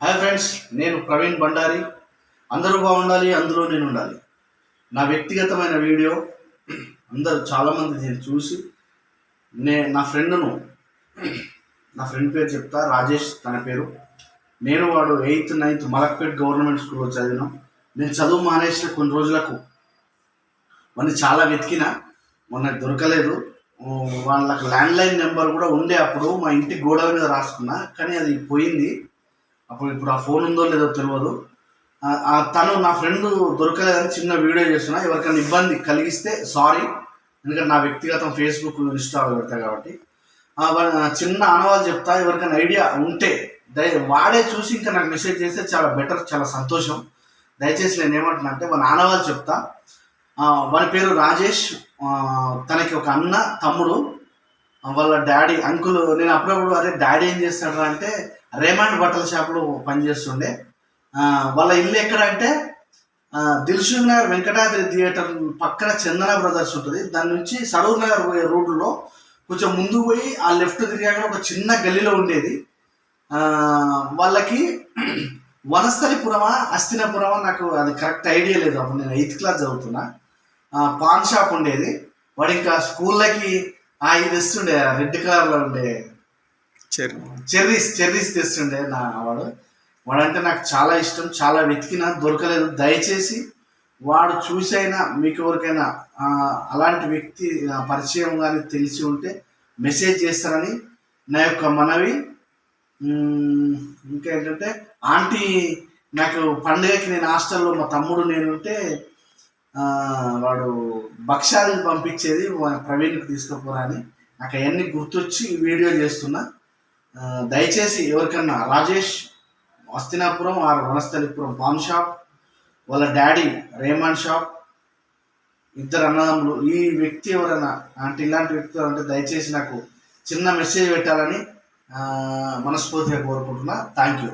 Hi friends నేను ప్రవీణ్ బండారి అందరూ బాగుండాలి అందులో నేను ఉండాలి. నా వ్యక్తిగతమైన వీడియో అందరూ చాలామంది నేను చూసి నే నా ఫ్రెండ్ను నా ఫ్రెండ్ పేరు చెప్తా రాజేష్ తన పేరు. నేను వాడు ఎయిత్ నైన్త్ మలక్పేట్ గవర్నమెంట్ స్కూల్లో చదివినాం. నేను చదువు మానేసిన కొన్ని రోజులకు వాడిని చాలా వెతికిన మొన్న దొరకలేదు. వాళ్ళకి ల్యాండ్లైన్ నెంబర్ కూడా ఉండే అప్పుడు మా ఇంటి గోడల మీద రాసుకున్నా కానీ అది పోయింది. అప్పుడు ఇప్పుడు ఆ ఫోన్ ఉందో లేదో తెలియదు తను నా ఫ్రెండ్ దొరకలేదని చిన్న వీడియో చేస్తున్నా. ఎవరికైనా ఇబ్బంది కలిగిస్తే సారీ. ఎందుకంటే నా వ్యక్తిగతం ఫేస్బుక్ ఇన్స్టాలో పెడతా కాబట్టి. చిన్న ఆనవాళ్ళు చెప్తా. ఎవరికైనా ఐడియా ఉంటే దయ వాడే చూసి ఇంకా నాకు మెసేజ్ చేస్తే చాలా బెటర్ చాలా సంతోషం. దయచేసి నేను ఏమంటున్నా అంటే వాళ్ళ ఆనవాళ్ళు చెప్తా. ఆ, పేరు రాజేష్. తనకి ఒక అన్న తమ్ముడు. వాళ్ళ డాడీ అంకుల్ నేను అప్పుడప్పుడు అరే డాడీ ఏం చేస్తాడు అంటే రేమండ్ బట్టల షాప్లో పనిచేస్తుండే. వాళ్ళ ఇల్లు ఎక్కడ అంటే ఆ, దిల్సుఖ్ నగర్ వెంకటాద్రి థియేటర్ పక్కన చందన బ్రదర్స్ ఉంటుంది. దాని నుంచి సరూర్ నగర్ పోయే రోడ్లో కొంచెం ముందు పోయి ఆ లెఫ్ట్ తిరిగాక ఒక చిన్న గల్లీలో ఉండేది. వాళ్ళకి వనస్థలిపురమా అస్థినపురమా నాకు అది కరెక్ట్ ఐడియా లేదు. అప్పుడు నేను ఎయిత్ క్లాస్ చదువుతున్నా. పాన్ షాప్ ఉండేది. వాడు ఇంకా స్కూళ్ళకి ఆ ఇది ఇస్తుండే రెడ్ కలర్లో ఉండే చెర్రీస్ చెర్రీస్ తెస్తుండే నా వాడు. వాడంటే నాకు చాలా ఇష్టం చాలా వెతికినా దొరకలేదు. దయచేసి వాడు చూసైనా మీకు ఎవరికైనా అలాంటి వ్యక్తి పరిచయం కానీ తెలిసి ఉంటే మెసేజ్ చేస్తారని నా యొక్క మనవి. ఇంకా ఏంటంటే ఆంటీ నాకు పండుగకి నేను హాస్టల్లో మా తమ్ముడు నేనుంటే ఉంటే వాడు భక్ష్యాలు పంపించేది ప్రవీణ్కి తీసుకుపోరా అని. నాకు అవన్నీ గుర్తొచ్చి వీడియో చేస్తున్నా. దయచేసి ఎవరికన్నా రాజేష్ అస్తినాపురం ఆర్ వనస్థలిపురం పాన్ షాప్ వాళ్ళ డాడీ రేమాన్ షాప్ ఇద్దరు అన్నదమ్ములు ఈ వ్యక్తి ఎవరైనా అంటే ఇలాంటి వ్యక్తి అంటే దయచేసి నాకు చిన్న మెసేజ్ పెట్టాలని మనస్ఫూర్తిగా కోరుకుంటున్నా. Thank you